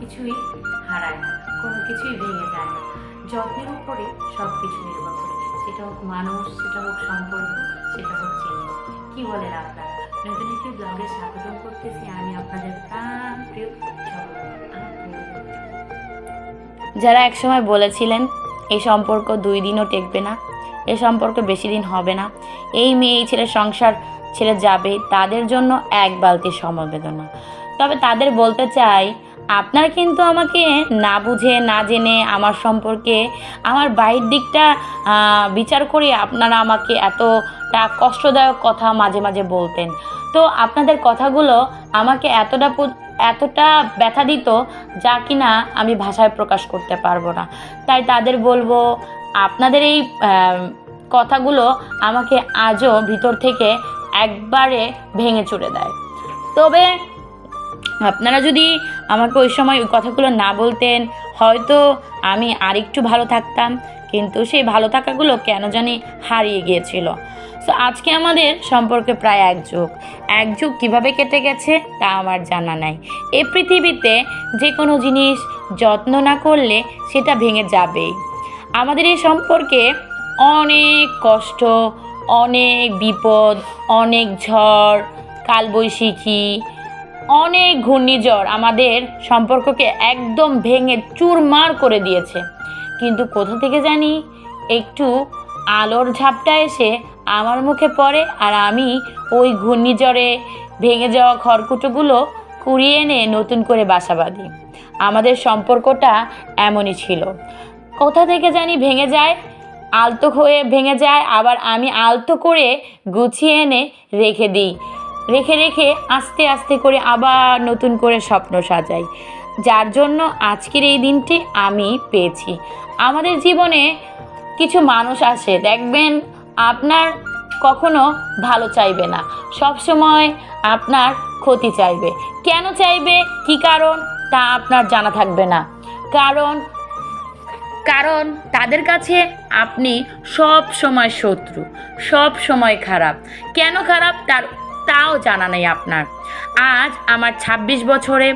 কিছুই হারায় না, কোনো কিছুই ভেঙে যায় না। যত্নের উপরে সব কিছু নির্ভর করে। সেটা হোক মানুষ, সেটা হোক সম্পর্ক, সেটা হোক জিনিস কি বলেন আপনারা? নতুন একটি ব্লগে স্বাগতম করতেছি আমি আপনাদের প্রাণ প্রিয়। যারা একসময় বলেছিলেন, এই সম্পর্ক দুই দিনও টেকবে না, এ সম্পর্ক বেশি দিন হবে না, এই মেয়ে, এই ছেলে সংসার ছেড়ে যাবে, তাদের জন্য এক বালতি সমবেদনা। তবে তাদের বলতে চাই আপনারা কিন্তু আমাকে না বুঝে, না জেনে আমার সম্পর্কে, আমার বাইরের দিকটা বিচার করে আপনারা আমাকে এতটা কষ্টদায়ক কথা মাঝে মাঝে বলতেন। তো আপনাদের কথাগুলো আমাকে এতটা এতটা ব্যথা দিত যা কিনা আমি ভাষায় প্রকাশ করতে পারব না। তাই তাদের বলব, আপনাদের এই কথাগুলো আমাকে আজও ভিতর থেকে একবারে ভেঙে চুরে দেয়। তবে আপনারা যদি আমাকে ওই সময় ওই কথাগুলো না বলতেন। হয়তো আমি আরেকটু ভালো থাকতাম, কিন্তু সেই ভালো থাকাগুলো কেন জানি হারিয়ে গিয়েছিল। তো আজকে আমাদের সম্পর্কে প্রায় এক যুগ। এক যুগ কীভাবে কেটে গেছে তা আমার জানা নাই। এ পৃথিবীতে যে কোনো জিনিস যত্ন না করলে সেটা ভেঙে যাবেই। আমাদের এই সম্পর্কে অনেক কষ্ট, অনেক বিপদ, অনেক ঝড়, কালবৈশাখী অনেক ঘূর্ণিঝড় আমাদের সম্পর্ককে একদম ভেঙে চুরমার করে দিয়েছে। কিন্তু কোথা থেকে জানি? একটু আলোর ঝাপটা এসে আমার মুখে পড়ে আর আমি ওই ঘূর্ণিঝড়ে ভেঙে যাওয়া খড়কুটোগুলো কুড়িয়ে এনে নতুন করে বাসা বাঁধি। আমাদের সম্পর্কটা এমনই ছিল। কোথা থেকে জানি ভেঙে যায়, আলতো হয়ে ভেঙে যায়, আবার আমি আলতো করে গুছিয়ে এনে রেখে দিই। রেখে রেখে আস্তে আস্তে করে আবার নতুন করে স্বপ্ন সাজাই। যার জন্য আজকের এই দিনটি আমি পেয়েছি। আমাদের জীবনে কিছু মানুষ আসে দেখবেন আপনার কখনো ভালো চাইবে না। সব সময় আপনার ক্ষতি চাইবে। কেন চাইবে? কি কারণ? তা আপনার জানা থাকবে না। কারণ কারণ তাদের কাছে আপনি সব সময় শত্রু সব সময় খারাপ। কেন খারাপ? তার তাও জানা নেই আপনার। আজ আমার ২৬ বছরে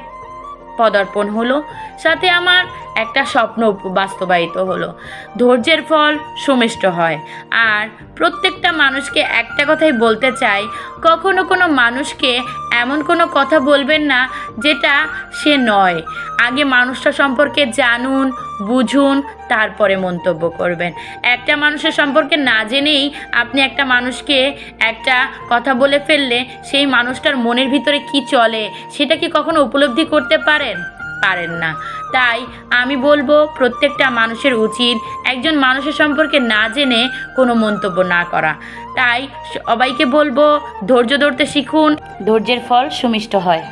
পদার্পণ হলো, সাথে আমার একটা স্বপ্ন বাস্তবায়িত হলো। ধৈর্যের ফল সুমিষ্ট হয়। আর প্রত্যেকটা মানুষকে একটা কথাই বলতে চাই, কখনো কোনো মানুষকে এমন কোনো কথা বলবেন না যেটা সে নয়। আগে মানুষটা সম্পর্কে জানুন, বুঝুন, তারপরে মন্তব্য করবেন। একটা মানুষের সম্পর্কে না জেনেই আপনি একটা মানুষকে একটা কথা বলে ফেললে সেই মানুষটার মনের ভিতরে কি চলে, সেটা কি কখনো উপলব্ধি করতে পারেন? পারেন না। তাই আমি বলব, প্রত্যেকটা মানুষের উচিত একজন মানুষের সম্পর্কে না জেনে কোনো মন্তব্য না করা। তাই সবাইকে বলব, ধৈর্য ধরতে শিখুন। ধৈর্যের ফল সুমিষ্ট হয়।